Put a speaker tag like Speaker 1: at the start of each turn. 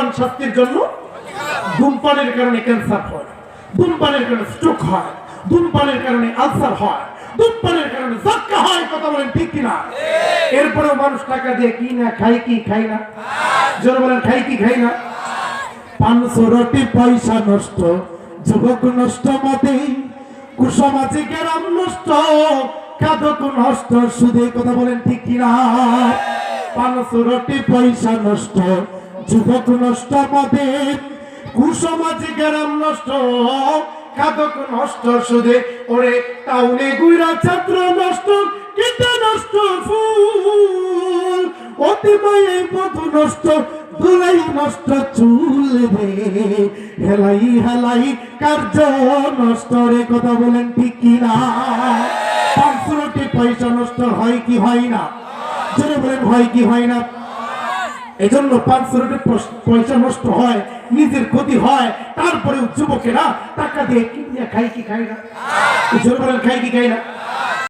Speaker 1: ধূমপান স্বাস্থ্যের জন্য ধূমপানের কারণে ক্যান্সার হয়, ধূমপানের কারণে স্ট্রোক হয়, ধূমপানের কারণে আলসার হয়, ধূমপানের কারণে হয়, কথা বলেন ঠিক কিনা? এরপরেও মানুষ টাকা দিয়ে কি না খাই কি খাই না? জোরে বলেন খাই কি খাই না? পাঁচশো রটি পয়সা নষ্ট, যুবক নষ্ট মতে নষ্ট নষ্ট কথা বলেন ঠিক কিনা? পাঁচশো রটি পয়সা নষ্ট যুবক নষ্ট মতে কুসমাজি গ্রাম নষ্ট কাদক নষ্ট সুদে, ওরে টাউনে গুইরা ছাত্র নষ্ট, কিটা নষ্ট ফুল, অতি মায়ে বধু নষ্ট দুলাই নষ্ট চুল রে, হেলাই হেলাই কার্য নষ্ট রে, কথা বলেন ঠিক কি না? পাঁচশোটি পয়সা নষ্ট হয় কি হয় না? জোরে বলেন, হয় কি হয় না? এজন্য শরীরের পয়সা নষ্ট হয়, নিজের ক্ষতি হয়, তারপরেও যুবকেরা টাকা দিয়ে কিনিয়া খাই কি খাই না? খাই কি খাই না?